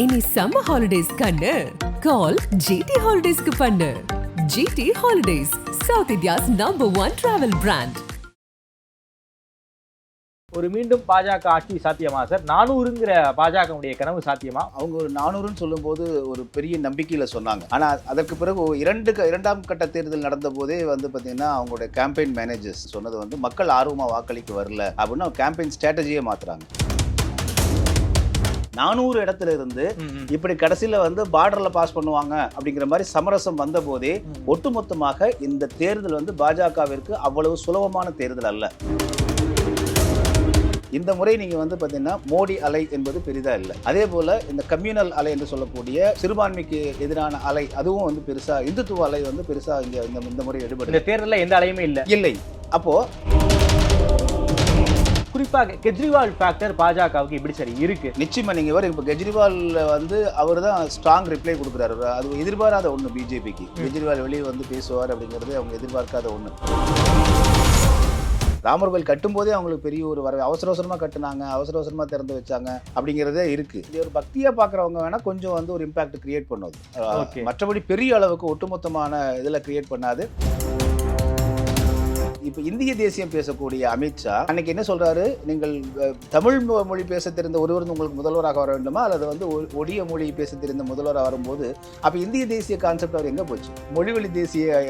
இனி summer holidays கண்ணு. Call GT ஹாலிடேஸ்க்கு பண்ணு. GT holidays south India's number one travel brand ஒரு மீண்டும் பாஜக ஆட்சி சாத்தியமா சார் நானூறுங்கிற பாஜகவுடைய கனவு சாத்தியமா? அவங்க ஒரு நானூறுன்னு சொல்லும்போது ஒரு பெரிய நம்பிக்கையில சொன்னாங்க. ஆனா அதற்கு பிறகு இரண்டு க- இரண்டாம் கட்ட தேர்தல் நடந்த போதே வந்து பாத்தீங்கன்னா அவங்களுடைய கேம்பெயின் மேனேஜர்ஸ் சொன்னது வந்து மக்கள் ஆர்வமா வாக்களிக்க வரல அப்படின்னு கேம்பெயின் ஸ்ட்ராட்டஜியே மாத்துறாங்க. நானூறு இடத்துல இருந்து இப்படி கடைசியில வந்து பார்டர்ல பாஸ் பண்ணுவாங்க அப்படிங்கிற மாதிரி சமரசம் வந்த போதே ஒட்டுமொத்தமாக இந்த தேர்தல் வந்து பாஜகவிற்கு அவ்வளவு சுலபமான தேர்தல் அல்ல. இந்த முறை நீங்க வந்து பாத்தீங்கன்னா மோடி அலை என்பது பெரிதா இல்லை. அதே போல இந்த கம்யூனல் அலை என்று சொல்லக்கூடிய சிறுபான்மைக்கு எதிரான அலை அதுவும் வந்து பெருசா இந்துத்துவ அலை வந்து பெருசா இங்க இந்த இந்த முறை எடுபடல இந்த தேர்தலில் எந்த அலையுமே இல்ல. இல்லை. அப்போ குறிப்பாக கெஜ்ரிவால் ஃபேக்டர் பாஜகவுக்கு இப்படி சரி இருக்கு. நிச்சயமா நீங்க வர இப்போ கெஜ்ரிவால் வந்து அவர் தான் ஸ்ட்ராங் ரிப்ளை கொடுக்குறாரு. அது எதிர்பாராத ஒண்ணு பிஜேபிக்கு கெஜ்ரிவால் வெளியே வந்து பேசுவார் அப்படிங்கிறது அவங்க எதிர்பார்க்காத ஒண்ணு. ராமர் கோயில் கட்டும்போதே அவங்களுக்கு பெரிய ஒரு வர அவசர அவசரமா கட்டுனாங்க அவசர அவசரமா திறந்து வச்சாங்க அப்படிங்கிறதே இருக்கு. இது ஒரு பக்தியா பாக்குறவங்க வேணா கொஞ்சம் வந்து ஒரு இம்பாக்ட் கிரியேட் பண்ணுது. மற்றபடி பெரிய அளவுக்கு ஒட்டுமொத்தமான இதுல கிரியேட் பண்ணாது. இப்போ இந்திய தேசியம் பேசக்கூடிய அமித்ஷா அன்னைக்கு என்ன சொல்றாரு? நீங்கள் தமிழ் மொழி பேச தெரிந்த ஒருவர் உங்களுக்கு முதல்வராக வர வேண்டுமா? அல்லது வந்து ஒடிய மொழி பேச தெரிந்த முதல்வராக வரும்போது அப்ப இந்திய தேசிய கான்செப்ட் அவர் எங்க போச்சு? மொழிவழி தேசிய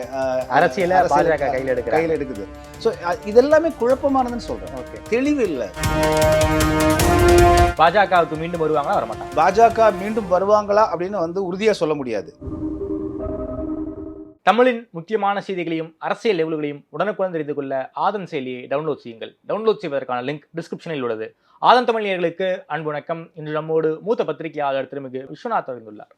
அரசியல கையில் எடுக்கிறாங்க. கையில் எடுக்குது. ஸோ இதெல்லாமே குழப்பமானதுன்னு சொல்றேன். ஓகே. தெளிவு இல்லை. பாஜகவுக்கு மீண்டும் வருவாங்களா? வரமாட்டாங்க. பாஜக மீண்டும் வருவாங்களா? அப்படின்னு வந்து உறுதியா சொல்ல முடியாது. தமிழின் முக்கியமான செய்திகளையும் அரசியல் லெவல்களையும் உடனுக்குடன் தெரிந்து கொள்ள ஆதன் செயலியை டவுன்லோட் செய்யுங்கள். டவுன்லோட் செய்வதற்கான லிங்க் டிஸ்கிரிப்ஷனில் உள்ளது. ஆதன் தமிழ் நேயர்களுக்கு அன்பு வணக்கம். இன்று நம்மோடு மூத்த பத்திரிகையாளர் திருமிகு விஸ்வநாத் இருந்துள்ளார்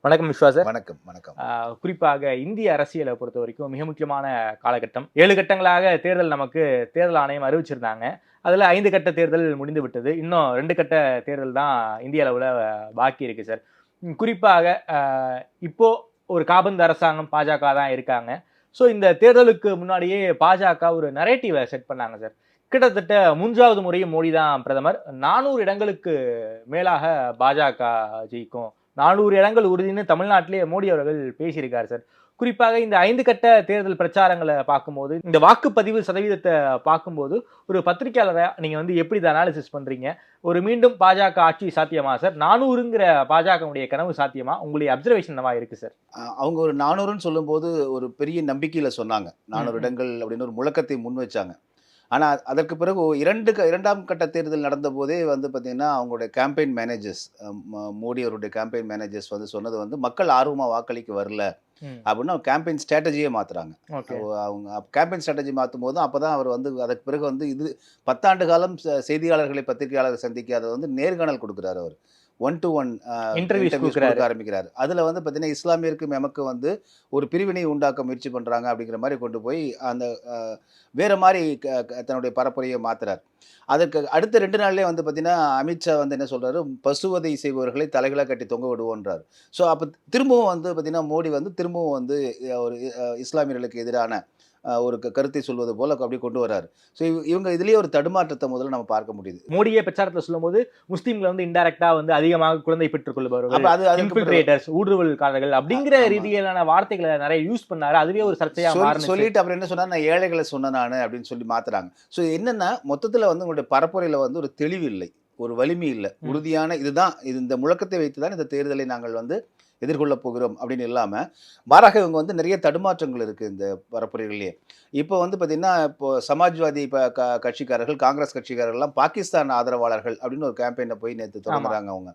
வணக்கம் விஸ்வா சார். வணக்கம் வணக்கம். குறிப்பாக இந்திய அரசியலை பொறுத்த வரைக்கும் மிக முக்கியமான காலகட்டம். ஏழு கட்டங்களாக தேர்தல் நமக்கு தேர்தல் ஆணையம் அறிவிச்சிருந்தாங்க. அதில் ஐந்து கட்ட தேர்தல் முடிந்து விட்டது. இன்னும் ரெண்டு கட்ட தேர்தல் தான் இந்திய அளவில் பாக்கி இருக்கு சார். குறிப்பாக ஆஹ் இப்போ ஒரு காபந்து அரசாங்கம் பாஜக தான் இருக்காங்க. ஸோ இந்த தேர்தலுக்கு முன்னாடியே பாஜக ஒரு நரேட்டிவை செட் பண்ணாங்க சார் கிட்டத்தட்ட மூன்றாவது முறையும் மோடி தான் பிரதமர். நானூறு இடங்களுக்கு மேலாக பாஜக ஜெயிக்கும் நானூறு இடங்கள் உறுதின்னு தமிழ்நாட்டிலேயே மோடி அவர்கள் பேசியிருக்காரு சார் குறிப்பாக இந்த ஐந்து கட்ட தேர்தல் பிரச்சாரங்களை பார்க்கும்போது இந்த வாக்குப்பதிவு சதவீதத்தை பார்க்கும்போது ஒரு பத்திரிகையாளரை நீங்க வந்து எப்படி இதை அனாலிசிஸ் பண்றீங்க? ஒரு மீண்டும் பாஜக ஆட்சி சாத்தியமா சார் நானூறுங்கிற பாஜகவுடைய கனவு சாத்தியமா? உங்களுடைய அப்சர்வேஷன் என்னவா இருக்கு சார் அவங்க ஒரு நானூறுன்னு சொல்லும்போது ஒரு பெரிய நம்பிக்கையில சொன்னாங்க. நானூறு. இடங்கள் அப்படின்னு ஒரு முழக்கத்தை முன் வச்சாங்க. ஆனா அதற்கு பிறகு இரண்டு இரண்டாம் கட்ட தேர்தல் நடந்த போதே வந்து பாத்தீங்கன்னா அவங்களுடைய கேம்பெயின் மேனேஜர்ஸ் மோடி அவருடைய கேம்பெயின் மேனேஜர்ஸ் வந்து சொன்னது வந்து மக்கள் ஆர்வமா வாக்களிக்க வரல. அப்படின்னு கேம்பெயின் ஸ்ட்ராட்டஜியே அவ- அவங்க கேம்பெயின் ஸ்ட்ராட்டஜி மாற்றும் போது அப்போ தான் அவர் வந்து அதுக்கு பிறகு வந்து இது பத்தாண்டு காலம் செய்தியாளர்களை பத்திரிகையாளர்கள் சந்திக்காத வந்து நேர்காணல் கொடுக்குறாரு அவர். ஒன் டு ஒன் கொடுக்குறாரு. கொடுக்க ஆரம்பிக்கிறார். அதில் வந்து பார்த்தீங்கன்னா இஸ்லாமியருக்கும் எமக்கு வந்து ஒரு பிரிவினை உண்டாக்க முயற்சி பண்ணுறாங்க அப்படிங்கிற மாதிரி கொண்டு போய் அந்த வேற மாதிரி தன்னுடைய பரப்புரையை மாத்துறார். அதுக்கு அடுத்த ரெண்டு நாள்லயே வந்து பார்த்தீங்கன்னா அமித்ஷா வந்து என்ன சொல்றாரு? பசுவதை செய்பவர்களை தலைகளை கட்டி தொங்க விடுவோன்றார். ஸோ அப்போ திரும்பவும் வந்து பார்த்தீங்கன்னா மோடி வந்து திரும்பவும் வந்து ஒரு இஸ்லாமியர்களுக்கு எதிரான ஒரு கருத்தை சொல்வது போல அப்படி கொண்டு வராரு ஸோ இவங்க இதுலயே ஒரு தடுமாற்றத்தை முதல்ல நம்ம பார்க்க முடியுது. மோடியே பிரச்சாரத்துல சொல்லும்போது முஸ்லீம்ல வந்து இன்டைரக்டா வந்து அதிகமாக குழந்தை பெற்றுக் கொள்பவர்கள் அப்ப அது அதுக்கு பிறகு- இன்ஃபில்ட்ரேட்டர்ஸ் ஊடுருவல்காரர்கள் அப்படிங்கிற. ரீதியிலான வார்த்தைகளை நிறைய யூஸ் பண்ணாரு. அதுவே ஒரு சர்ச்சையா சொல்லி- மாறுனுச்சு சொல்லிட்டு அப்புறம் என்ன சொன்னா நான் ஏழைகளை சொன்னேன் நான் அப்படின்னு சொல்லி மாத்துறாங்க. ஸோ என்னன்னா மொத்தத்துல வந்து உங்களுடைய பரப்புரையில வந்து ஒரு தெளிவு இல்லை. ஒரு வலிமை இல்லை. உறுதியான இதுதான். இது இந்த முழக்கத்தை வைத்து தான் இந்த தேர்தலை நாங்கள் வந்து எதிர்கொள்ளப் போகிறோம் அப்படின்னு இல்லாம மாறாக இவங்க வந்து நிறைய தடுமாற்றங்கள் இருக்கு இந்த பரப்புரைகளிலே இப்போ வந்து பார்த்தீங்கன்னா இப்போ சமாஜ்வாதி இப்போ க கட்சிக்காரர்கள் காங்கிரஸ் கட்சிக்காரர்கள்லாம் பாகிஸ்தான் ஆதரவாளர்கள் அப்படின்னு ஒரு கேம்பெயினை போய் நேற்று தொடங்குறாங்க அவங்க.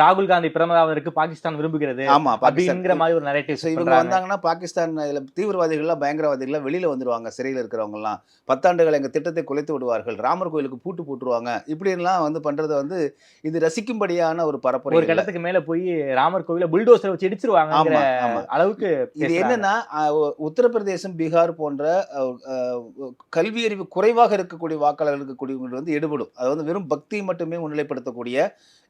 ராகுல் காந்தி பிரதமராவதற்கு பாகிஸ்தான் விரும்புகிறது ஆமா அப்படிங்கிற மாதிரி ஒரு நரேட்டிவ் ஸோ இவங்க வந்தாங்கன்னா பாகிஸ்தான் இதுல தீவிரவாதிகள்லாம் பயங்கரவாதிகள்லாம் வெளியில வந்துருவாங்க சிறையில் இருக்கிறவங்கலாம் பத்தாண்டுகள் எங்க திட்டத்தை குலைத்து விடுவார்கள் ராமர் கோயிலுக்கு பூட்டு போட்டுருவாங்க. இப்படிலாம் வந்து பண்றது வந்து இது ரசிக்கும்படியான ஒரு பரப்புரை ஒரு. கட்டத்துக்கு மேல போய் ராமர் கோவில் கோவில புல்டோசர் வச்சு ஆமா அளவுக்கு இது. என்னன்னா உத்தரப்பிரதேசம் பீகார் போன்ற கல்வி அறிவு குறைவாக இருக்கக்கூடிய வாக்காளர்கள் இருக்கக்கூடியவங்க வந்து எடுபடும் அது வந்து வெறும் பக்தி மட்டுமே முன்னிலைப்படுத்தக்கூடிய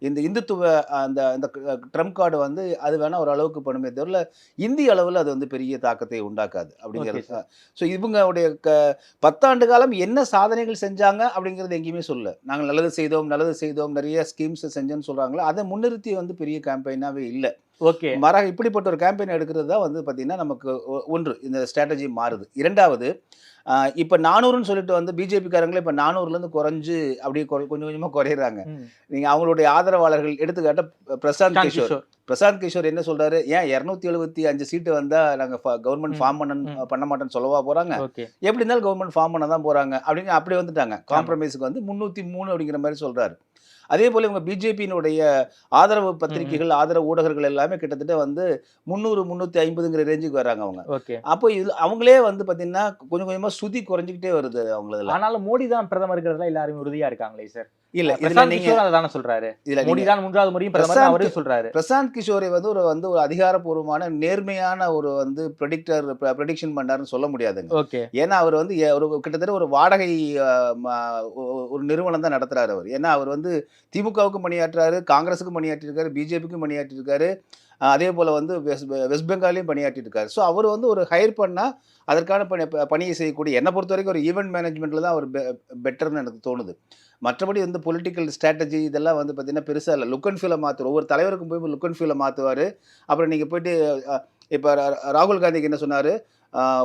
இந்த இந்துத்துவ அந்த இந்த ட்ரம்ப் கார்டு வந்து அது வேணா ஒரு அளவுக்கு பண்ணுமே தவிர இந்திய அளவில் அது வந்து பெரிய தாக்கத்தை உண்டாக்காது அப்படிங்கிறது ஸோ இவங்களுடைய க பத்தாண்டு காலம் என்ன சாதனைகள் செஞ்சாங்க அப்படிங்கிறது எங்கேயுமே சொல்ல நாங்கள் நல்லது செய்தோம் நல்லது செய்தோம் நிறைய ஸ்கீம்ஸ் செஞ்சோன்னு சொல்றாங்களோ அதை முன்னிறுத்தி வந்து பெரிய கேம்பெயினாகவே இல்லை. ஓகே. மாறாக இப்படிப்பட்ட ஒரு கேம்பெயின் எடுக்கிறது தான் வந்து பார்த்தீங்கன்னா நமக்கு ஒன்று. இந்த ஸ்ட்ராட்டஜி மாறுது. இரண்டாவது இப்போ நானூறுன்னு சொல்லிட்டு வந்து பிஜேபிக்காரங்களே இப்போ நானூறுலேருந்து குறைஞ்சு அப்படியே கொஞ்சம் கொஞ்சமாக குறையிறாங்க. நீங்கள் அவங்களுடைய ஆதரவாளர்கள் எடுத்துக்காட்ட பிரசாந்த் சாந்த் கிஷோர். பிரசாந்த் கிஷோர் என்ன சொல்றாரு? ஏன் இரநூத்தி எழுபத்தி அஞ்சு சீட்டு வந்தா நாங்க கவர்மெண்ட் ஃபார்ம் பண்ண. பண்ண மாட்டேன்னு சொல்லவா போறாங்க? எப்படி இருந்தாலும் கவர்மெண்ட் ஃபார்ம் பண்ண தான் போறாங்க அப்படின்னு அப்படி வந்துட்டாங்க. காம்ப்ரமைஸுக்கு வந்து முந்நூற்றி மூணு அப்படிங்கிற மாதிரி சொல்றாரு. அதே போல இவங்க பிஜேபியினுடைய ஆதரவு பத்திரிகைகள் ஆதரவு ஊடகர்கள் எல்லாமே கிட்டத்தட்ட வந்து முந்நூறு முந்நூற்றி ஐம்பதுங்கிற ரேஞ்சுக்கு வராங்க அவங்க. ஓகே. அப்போ இது அவங்களே வந்து பார்த்தீங்கன்னா கொஞ்சம் கொஞ்சமா சுதி குறைஞ்சிக்கிட்டே வருது அவங்களதுல. ஆனாலும் மோடி தான் பிரதமர்ங்கிறதுல எல்லாரும் உறுதியா இருக்காங்களே சார்? இல்ல இதுல நீங்க கிஷோர் அதான சொல்றாரு. இதுல மோடி நீங்க தான் மூன்றாவது முறையும் பிரதமர் அவரே சொல்றாரு. பிரசாந்த் கிஷோரை வந்து ஒரு வந்து ஒரு அதிகாரப்பூர்வமான நேர்மையான ஒரு வந்து ப்ரெடிக்டர் ப்ரெடிக்ஷன் பண்ணாருன்னு சொல்ல முடியாதுங்க. ஓகே. ஏன்னா அவர் வந்து ஒரு கிட்டத்தட்ட ஒரு வாடகை ஒரு நிறுவனம் தான் நடத்துறாரு அவர். ஏன்னா அவர் வந்து திமுகவுக்கும் பணியாற்றுறாரு காங்கிரஸுக்கும் பணியாற்றிருக்காரு பிஜேபிக்கும் பணியாற்றிருக்காரு. அதே போல் வந்து வெஸ்ட் வெஸ்ட் பெங்காலையும் பணியாற்றிருக்காரு ஸோ அவர் வந்து ஒரு ஹையர் பண்ணால் அதற்கான பணி ப- பணியை செய்யக்கூடிய என்னை பொறுத்த வரைக்கும் ஒரு ஈவெண்ட் மேனேஜ்மெண்ட்டில் தான் அவர் பெட்டர்னு எனக்கு தோணுது. மற்றபடி வந்து பொலிட்டிக்கல் ஸ்ட்ராட்டஜி இதெல்லாம் வந்து பார்த்தீங்கன்னா பெருசாக இல்லை. லுக் அண்ட் ஃபீலை மாற்றுவார் ஒவ்வொரு தலைவருக்கும் போய் லுக் அண்ட் ஃபீலை மாற்றுவார் அப்புறம் நீங்கள் போயிட்டு இப்போ ராகுல் காந்திக்கு என்ன சொன்னார்?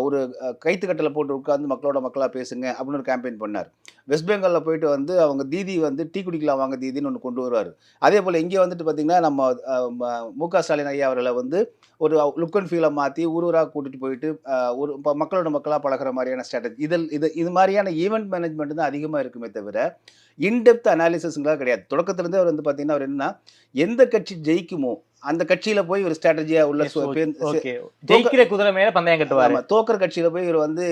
ஒரு கைத்து கட்டலை போட்டு உட்காந்து மக்களோட மக்களாக பேசுங்க அப்படின்னு ஒரு கேம்பெயின் பண்ணார். வெஸ்ட் பெங்காலில் போயிட்டு வந்து அவங்க தீதி வந்து டீ குடிக்கலாம் வாங்க தீதின்னு ஒன்று கொண்டு வருவார். அதே போல் இங்கே வந்துட்டு பார்த்தீங்கன்னா நம்ம ம- மு க ஸ்டாலின் ஐயா அவர்களை வந்து ஒரு லுக் அண்ட் ஃபீலை மாற்றி ஊர் ஊராக கூட்டிகிட்டு போயிட்டு ஒரு இப்போ மக்களோட மக்களாக பழகுற மாதிரியான ஸ்ட்ராட்டஜி இதில் இது இது மாதிரியான ஈவெண்ட் மேனேஜ்மெண்ட் தான் அதிகமாக இருக்குமே தவிர இன்டெப்த் அனாலிசிஸ்ங்களாக கிடையாது. தொடக்கத்துலேருந்தே அவர் வந்து பார்த்தீங்கன்னா அவர் என்னன்னா எந்த கட்சி ஜெயிக்குமோ அந்த கட்சியில் போய் ஒரு ஸ்ட்ராட்டஜியாக உள்ள ஜெயிக்கிற குதிரை மேல பந்தயம் கட்டுவாரு. ஆமா, தோக்கர் கட்சியில போய் இவர் வந்து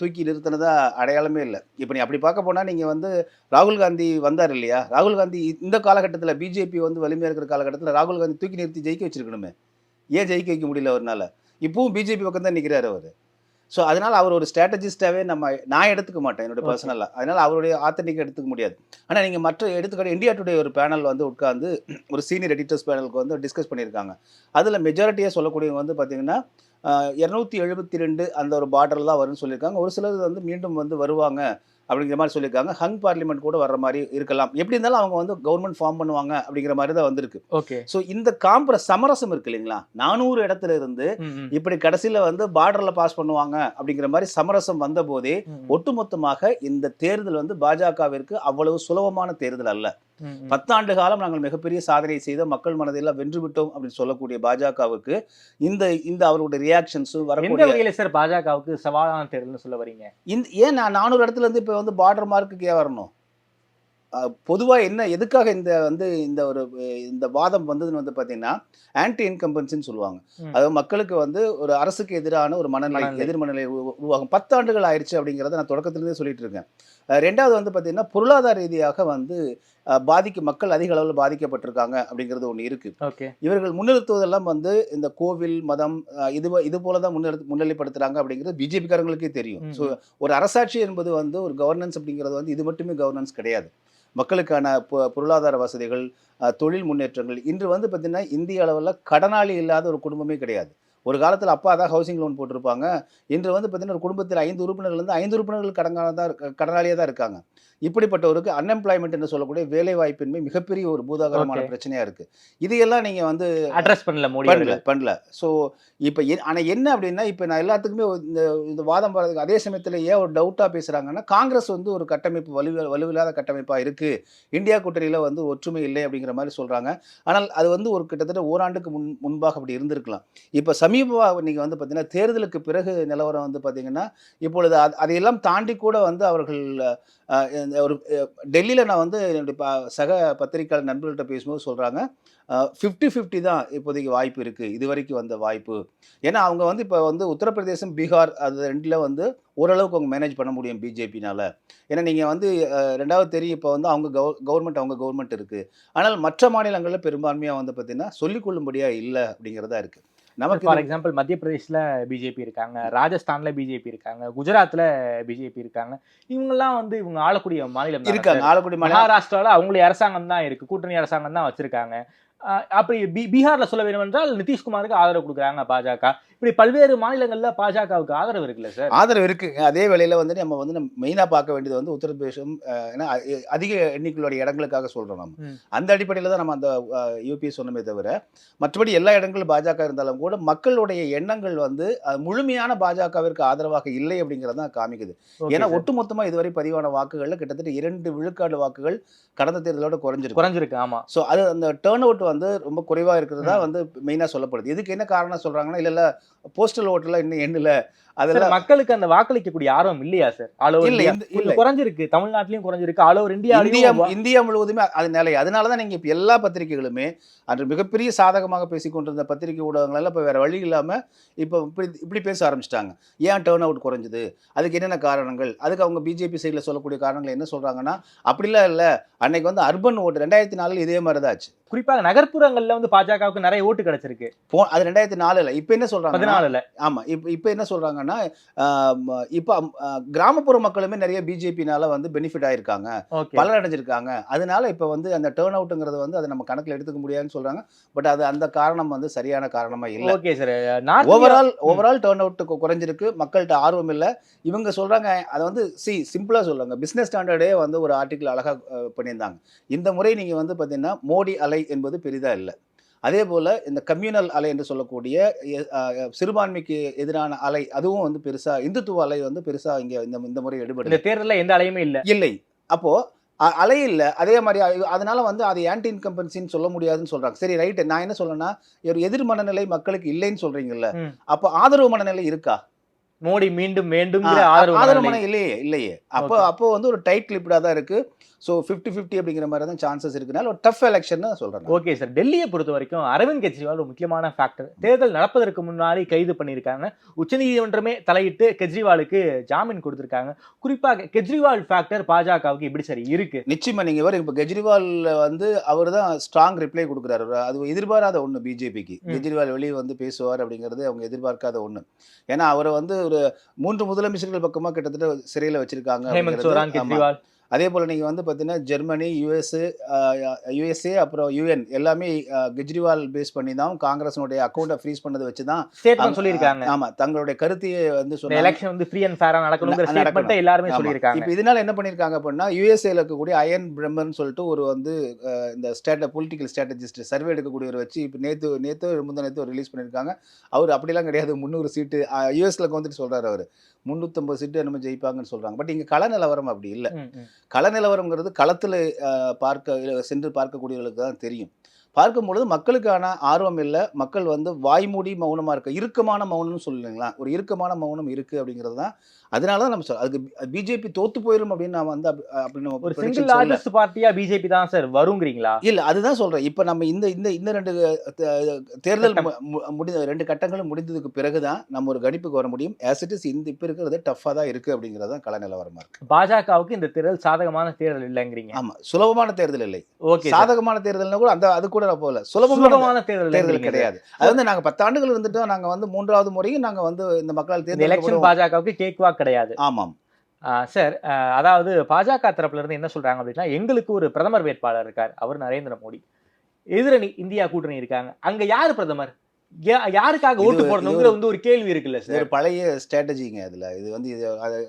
தூக்கி நிறுத்தினதா அடையாளமே இல்லை. இப்போ நீ அப்படி பார்க்க போனா நீங்க வந்து ராகுல் காந்தி வந்தார் இல்லையா? ராகுல் காந்தி இந்த காலகட்டத்தில் பிஜேபி வந்து வலிமையா இருக்கிற காலகட்டத்தில் ராகுல் காந்தி தூக்கி நிறுத்தி ஜெயிக்க வச்சிருக்கணுமே. ஏன் ஜெயிக்க வைக்க முடியல அவர்னால? இப்பவும் பிஜேபி பக்கம் தான் நிற்கிறாரு அவர். ஸோ அதனால அவர் ஒரு ஸ்ட்ராட்டஜிஸ்டாவே நம்ம நான் எடுத்துக்க மாட்டேன் என்னோட Okay. பர்சனலாக அதனால அவருடைய ஆத்தன்டிக் எடுத்துக்க முடியாது. ஆனால் நீங்கள் மற்ற எடுத்துக்காட்டு இந்தியா டுடே ஒரு பேனல் வந்து உட்காந்து ஒரு சீனியர் எடிட்டர்ஸ் பேனலுக்கு வந்து டிஸ்கஸ் பண்ணியிருக்காங்க. அதில் மெஜாரிட்டியாக சொல்லக்கூடியவங்க வந்து பார்த்தீங்கன்னா இரநூத்தி எழுபத்தி ரெண்டு அந்த ஒரு பார்டரில் தான் வரும்னு சொல்லியிருக்காங்க. ஒரு சிலர் வந்து மீண்டும் வந்து வருவாங்க. அப்படிங்கிற மாதிரி சொல்லியிருக்காங்க. ஹங் பார்லிமெண்ட் கூட வர்ற மாதிரி இருக்கலாம். எப்படி இருந்தாலும் அவங்க வந்து கவர்மெண்ட் ஃபார்ம் பண்ணுவாங்க அப்படிங்கிற மாதிரி தான் வந்திருக்கு. ஓகே. ஸோ இந்த காம்பர சமரசம் இருக்கு இல்லைங்களா? நானூறு இடத்துல இருந்து இப்படி கடைசியில் வந்து பார்டரில் பாஸ் பண்ணுவாங்க அப்படிங்கிற மாதிரி சமரசம் வந்த போதே ஒட்டுமொத்தமாக இந்த தேர்தல் வந்து பாஜகவிற்கு அவ்வளவு சுலபமான தேர்தல் அல்ல. பத்தாண்டு காலம் நாங்கள் மிகப்பெரிய சாதனை செய்த மக்கள் மனதெல்லாம் வென்று விட்டோம் அப்படின்னு சொல்லக்கூடிய பாஜகவுக்கு இந்த இந்த அவருடைய ரியாக்ஷன்ஸும் வரக்கூடிய வகையில சார் பாஜகவுக்கு சவாலான தேர்தல்னு சொல்ல வரீங்க? இந்த ஏன் நான் நானூறு இடத்துல இருந்து இப்போ வந்து பார்டர் மார்க்குக்கு வரணும்? பொதுவாக என்ன எதுக்காக இந்த வந்து இந்த ஒரு இந்த வாதம் வந்ததுன்னு வந்து பார்த்தீங்கன்னா ஆன்டி இன்கம்பன்சின்னு சொல்லுவாங்க. அதாவது மக்களுக்கு வந்து ஒரு அரசுக்கு எதிரான ஒரு மனநிலை மனநிலை. எதிர் மனநிலை உரு- உருவாகும். பத்தாண்டுகள் ஆயிடுச்சு அப்படிங்கிறத நான் தொடக்கத்திலிருந்தே சொல்லிட்டு இருக்கேன். ரெண்டாவது வந்து பார்த்தீங்கன்னா பொருளாதார ரீதியாக வந்து பாதிக்க மக்கள் அதிக அளவில் பாதிக்கப்பட்டிருக்காங்க அப்படிங்கிறது ஒன்று இருக்கு. ஓகே. இவர்கள் முன்னிறுத்துவதெல்லாம் வந்து இந்த கோவில் மதம் இது இது போல தான் முன்னிறுத்து முன்னிலைப்படுத்துறாங்க அப்படிங்கிறது பிஜேபிக்காரங்களுக்கே தெரியும். ஸோ ஒரு அரசாட்சி என்பது வந்து ஒரு கவர்னன்ஸ் அப்படிங்கிறது வந்து இது மட்டுமே கவர்னன்ஸ் கிடையாது. மக்களுக்கான பொருளாதார வசதிகள் தொழில் முன்னேற்றங்கள் இன்று வந்து பார்த்தீங்கன்னா இந்திய அளவில் கடனாளி இல்லாத ஒரு குடும்பமே கிடையாது. ஒரு காலத்தில் அப்பா தான் ஹவுசிங் லோன் போட்டிருப்பாங்க. இன்று வந்து பார்த்தீங்கன்னா ஒரு குடும்பத்தில் ஐந்து உறுப்பினர்கள் இருந்து ஐந்து உறுப்பினர்கள் கடனாக தான் கடனாளியாக தான் இருக்காங்க. இப்படிப்பட்டவருக்கு அன்எம்ப்ளாய்மெண்ட் என்று சொல்லக்கூடிய வேலை வாய்ப்பின்மை மிகப்பெரிய ஒரு பூதாகரமான Okay. பிரச்சனையா இருக்கு. இதையெல்லாம் நீங்க வந்து அட்ரஸ் பண்ணல பண்ணல. பண்ணல. ஸோ இப்போ ஆனால் என்ன அப்படின்னா இப்போ நான் எல்லாத்துக்குமே இந்த இந்த வாதம் வர்றதுக்கு அதே சமயத்தில் ஏன் ஒரு டவுட்டாக பேசுகிறாங்கன்னா காங்கிரஸ் வந்து ஒரு கட்டமைப்பு வலு வலுவில்லாத கட்டமைப்பாக இருக்குது இந்தியா கூட்டணியில் வந்து ஒற்றுமை இல்லை அப்படிங்கிற மாதிரி சொல்கிறாங்க ஆனால் அது வந்து ஒரு கிட்டத்தட்ட ஓராண்டுக்கு முன் முன்பாக அப்படி இருந்திருக்கலாம். இப்போ சமீப சமீபமாக நீங்கள் வந்து பார்த்தீங்கன்னா தேர்தலுக்கு பிறகு நிலவரம் வந்து பார்த்தீங்கன்னா இப்பொழுது அது அதையெல்லாம் தாண்டி கூட வந்து அவர்கள் ஒரு டெல்லியில் நான் வந்து என்னுடைய ப- சக பத்திரிகையாளர் நண்பர்கள்ட்ட பேசும்போது சொல்கிறாங்க ஃபிஃப்டி ஃபிஃப்டி தான் இப்போதைக்கு வாய்ப்பு இருக்குது இது வரைக்கும் வந்த வாய்ப்பு. ஏன்னா அவங்க வந்து இப்போ வந்து உத்தரப்பிரதேசம் பீகார் அது ரெண்டில் வந்து ஓரளவுக்கு அவங்க மேனேஜ் பண்ண முடியும் பிஜேபினால் ஏன்னா நீங்கள் வந்து ரெண்டாவது தெரியும் இப்போ வந்து அவங்க கவர் கவர்மெண்ட் அவங்க கவர்மெண்ட் இருக்குது ஆனால் மற்ற மாநிலங்களில் பெரும்பான்மையாக வந்து பார்த்தீங்கன்னா சொல்லிக்கொள்ளும்படியாக இல்லை அப்படிங்கிறதா இருக்குது நமக்கு ஃபார் எக்ஸாம்பிள் மத்திய பிரதேஷ்ல பிஜேபி இருக்காங்க ராஜஸ்தான்ல பிஜேபி இருக்காங்க குஜராத்ல பிஜேபி இருக்காங்க. இவங்கெல்லாம் வந்து இவங்க ஆளக்கூடிய மாநிலம் இருக்காங்க மாநிலம். மகாராஷ்டிரால அவங்களுடைய அரசாங்கம் தான் இருக்கு கூட்டணி அரசாங்கம் தான் வச்சிருக்காங்க. அப்படி பீ- பீகார்ல சொல்ல வேண்டும் என்றால் நிதிஷ்குமாருக்கு ஆதரவு கொடுக்குறாங்க பாஜக. இப்படி பல்வேறு மாநிலங்கள்ல பாஜகவுக்கு ஆதரவு இருக்குல்ல சார்? ஆதரவு இருக்குங்க அதே வேளையில் வந்து நம்ம வந்து மெயினாக பார்க்க வேண்டியது வந்து உத்தரப்பிரதேசம் ஏன்னா அதிக எண்ணிக்கையுடைய இடங்களுக்காக சொல்கிறோம் நம்ம. அந்த அடிப்படையில் தான் நம்ம அந்த யூபி சொன்னமே தவிர மற்றபடி எல்லா இடங்களும் பாஜக இருந்தாலும் கூட மக்களுடைய எண்ணங்கள் வந்து முழுமையான பாஜகவிற்கு ஆதரவாக இல்லை அப்படிங்கிறது தான் காமிக்குது. ஏன்னா. ஒட்டுமொத்தமாக இதுவரை பதிவான வாக்குகளில் கிட்டத்தட்ட இரண்டு விழுக்காடு வாக்குகள் கடந்த தேர்தலோட குறைஞ்சிருக்கு. குறைஞ்சிருக்கு ஆமா. ஸோ அது அந்த டேர்ன் அவுட் வந்து ரொம்ப குறைவாக இருக்கிறதா வந்து மெயினாக சொல்லப்படுது. இதுக்கு என்ன காரணம் சொல்கிறாங்கன்னா இல்லை போஸ்டல் ஓட்டில் இன்னும் எண்ணல. அதெல்லாம் மக்களுக்கு அந்த வாக்களிக்கக்கூடிய ஆர்வம் இல்லையா சார்? ஆல் ஓவர் இல்ல, இந்தியா இந்த- கொஞ்சம் இல்ல. குறைஞ்சிருக்கு. தமிழ்நாட்டிலயும் குறைஞ்சிருக்கு. ஆல் ஓவர் இந்தியா இந்தியாவிலையும் இந்தியா முழுவதுமே அது நிலை. அதனால தான் நீங்கள் இப்போ எல்லா பத்திரிகைகளுமே அன்று மிகப்பெரிய சாதகமாக பேசிக் கொண்டிருந்த பத்திரிகை ஊடகங்கள் எல்லாம் இப்போ வேற வழி இல்லாமல் இப்போ இப்படி இப்படி பேச ஆரம்பிச்சிட்டாங்க. ஏன் டேர்ன் அவுட் குறைஞ்சது? அதுக்கு என்னென்ன காரணங்கள்? அதுக்கு அவங்க பிஜேபி சைடில் சொல்லக்கூடிய காரணங்கள் என்ன சொல்கிறாங்கன்னா அப்படிலாம் இல்லை. அன்னைக்கு வந்து அர்பன் ஓட்டு ரெண்டாயிரத்தி நாலில் இதே மாதிரி தான் ஆச்சு. குறிப்பாக நகர்ப்புறங்கள்ல வந்து பாஜகவுக்கு நிறைய ஓட்டு கிடைச்சிருக்கு. போ அது ரெண்டாயிரத்தி நாலில். இப்போ என்ன சொல்கிறாங்க பதினாலுல. ஆமாம் இப்போ இப்போ என்ன சொல்கிறாங்கன்னா இப்போ கிராமப்புற மக்களுமே நிறைய பிஜேபினால வந்து பெனிஃபிட் ஆயிருக்காங்க. ஓகே. பலன் அடைஞ்சிருக்காங்க. அதனால இப்போ வந்து அந்த டேர்ன் அவுட்டுங்கிறது வந்து அதை நம்ம கணக்கில் எடுத்துக்க முடியாதுன்னு சொல்றாங்க. பட் அது அந்த காரணம் வந்து சரியான காரணமா இல்லை. Okay sir overall overall turnout குறைஞ்சிருக்கு. மக்கள்கிட்ட ஆர்வம் இல்லை. இவங்க சொல்றாங்க அதை வந்து சி சிம்பிளா சொல்றாங்க பிசினஸ் ஸ்டாண்டர்டே வந்து ஒரு ஆர்டிக்கிள் அழகா பண்ணியிருந்தாங்க. இந்த முறை நீங்க வந்து பார்த்தீங்கன்னா மோடி அலை என்பது பெரிதா இல்லை. அதே போல இந்த கம்யூனல் அலை என்று சொல்லக்கூடிய சிறுபான்மைக்கு எதிரான அலை அதுவும் வந்து பெருசா இந்துத்துவ அலை வந்து பெருசா இங்க இந்த இந்த முறை எடுபடல இந்த தேர்தல்ல எந்த அலையுமே இல்ல. இல்லை. அப்போ அ- அலை இல்லை. அதே மாதிரி அதனால வந்து அது ஆன்டி இன்கம்பன்சின்னு சொல்ல முடியாதுன்னு சொல்றாங்க. சரி ரைட்டு நான் என்ன சொல்றேன்னா ஒரு எதிர் மனநிலை மக்களுக்கு இல்லைன்னு சொல்றீங்கல்ல. அப்போ ஆதரவு மனநிலை இருக்கா? மோடி மீண்டும் ஆ, ஆதரவு மனநிலை. இல்லையே இல்லையே. அப்போ. அப்போ வந்து ஒரு டைட் கிளிப்டா தான் இருக்கு. ஸோ ஃபிஃப்டி ஃபிஃப்டி அப்படிங்கிற மாதிரி தான் சான்சஸ் இருக்குனால ஒரு டஃப் எலெக்ஷன் சொல்றேன் நான். ஓகே சார் டெல்லியை பொறுத்த வரைக்கும் அரவிந்த் கெஜ்ரிவால் ஒரு முக்கியமான ஃபேக்டர் தேர்தல் நடப்பதற்கு முன்னாடி கைது பண்ணியிருக்காங்க. உச்சநீதிமன்றமே தலையிட்டு கெஜ்ரிவாலுக்கு ஜாமீன் கொடுத்திருக்காங்க. குறிப்பாக கெஜ்ரிவால் ஃபேக்டர் பாஜகவுக்கு எப்படி சரி இருக்கு. நிச்சயமா நீங்க வர இப்போ கெஜ்ரிவால் வந்து அவர் தான் ஸ்ட்ராங் ரிப்ளை கொடுக்குறாரு. அது எதிர்பாராத ஒன்று பிஜேபிக்கு. கெஜ்ரிவால் வெளியே வந்து பேசுவார் அப்படிங்கிறது அவங்க எதிர்பார்க்காத ஒன்று ஏன்னா அவரை வந்து ஒரு மூன்று முதலமைச்சர்கள் பக்கமா கிட்டத்தட்ட சிறையில் வச்சிருக்காங்க அதே போல் நீங்கள் வந்து பார்த்தீங்கன்னா ஜெர்மனி யுஎஸ் யுஎஸ்ஏ அப்புறம் யுஎன் எல்லாமே கெஜ்ரிவால் பேஸ் பண்ணி தான் காங்கிரஸினுடைய அக்கௌண்ட்டை ஃப்ரீஸ் பண்ணதை வச்சு தான் ஸ்டேட்மெண்ட் சொல்லியிருக்காங்க. ஆமா. தங்களுடைய கருத்தையே வந்து சொன்னாங்க. எலெக்ஷன் வந்து ஃப்ரீ அண்ட் ஃபேரா நடக்கணுங்கிற. ஸ்டேட்மெண்ட்டை எல்லாருமே. சொல்லியிருக்காங்க. இப்போ இதனால என்ன பண்ணியிருக்காங்க அப்படின்னா யுஎஸ்ஏல இருக்கக்கூடிய அயன் பிரம்மன் சொல்லிட்டு ஒரு வந்து இந்த ஸ்டேட்ட பொலிட்டிக்கல் ஸ்ட்ராட்டஜிஸ்ட் சர்வே எடுக்கக்கூடியவர் வச்சு இப்போ நேற்று நேற்று முந்தா நேற்று ரிலீஸ் பண்ணியிருக்காங்க. அவர் அப்படிலாம் கிடையாது. முந்நூறு சீட்டு யுஎஸ்ல வந்துட்டு சொல்றாரு அவர். முந்நூற்றம்பது சீட்டு நம்ம ஜெயிப்பாங்கன்னு சொல்றாங்க. பட் இங்க கள நிலவரம் அப்படி இல்லை. கள நிலவரங்கிறது களத்தில் பார்க்க சென்று பார்க்கக்கூடியவர்களுக்கு தான் தெரியும். பார்க்கும் பொழுது மக்களுக்கான ஆர்வம் இல்லை மக்கள் வந்து வாய்மூடி மௌனமாக இருக்க இறுக்கமான மௌனம்னு சொல்லுங்களா ஒரு இறுக்கமான மௌனம் இருக்குது அப்படிங்கிறது தான் அதனால தான் நம்ம அதுக்கு பிஜேபி தோத்து போயிடும் அப்படின்னு நான் வந்து அப்படி- அப்படின்னு ஒரு சிங்கிள். லார்ஜஸ்ட் பார்ட்டியா பிஜேபி தான் சார் வருங்கிறீங்களா? இல்ல அதுதான் சொல்றேன். இப்போ நம்ம இந்த இந்த இந்த ரெண்டு தேர்தல் முடிந்த ரெண்டு கட்டங்களும் முடிந்ததுக்கு பிறகு தான் நம்ம ஒரு கணிப்புக்கு வர முடியும். ஆஸ் இட் இஸ் இந்த இப்போ இருக்கிறது டஃப்பாக தான் இருக்குது அப்படிங்கிறது தான் கள நிலவரமா இருக்கு. பாஜகவுக்கு இந்த தேர்தல் சாதகமான தேர்தல் இல்லைங்கிறீங்க. ஆமா சுலபமான தேர்தல் இல்லை. ஓகே சாதகமான தேர்தல்னா கூட அந்த அது கூட போகல. சுலபமான தேர்தல் தேர்தல். கிடையாது. அது வந்து நாங்க பத்தாண்டுகள் இருந்துட்டோம். நாங்க வந்து மூன்றாவது முறையும் நாங்க வந்து இந்த மக்களால் எலெக்ஷன் பாஜகவுக்கு கேக் வாக் கிடையாது. ஆமாம். சார் அதாவது பாஜக தரப்புல இருந்து என்ன சொல்றாங்க அப்படின்னா எங்களுக்கு ஒரு பிரதமர் வேட்பாளர் இருக்கார் அவர் நரேந்திர மோடி. எதிரணி இந்தியா கூட்டணி இருக்காங்க. அங்க யாரு பிரதமர்? யாருக்காக ஓட்டு போடணுங்கிற வந்து ஒரு கேள்வி இருக்குல்ல சார். பழைய ஸ்ட்ராட்டஜிங்க இதுல. இது வந்து இது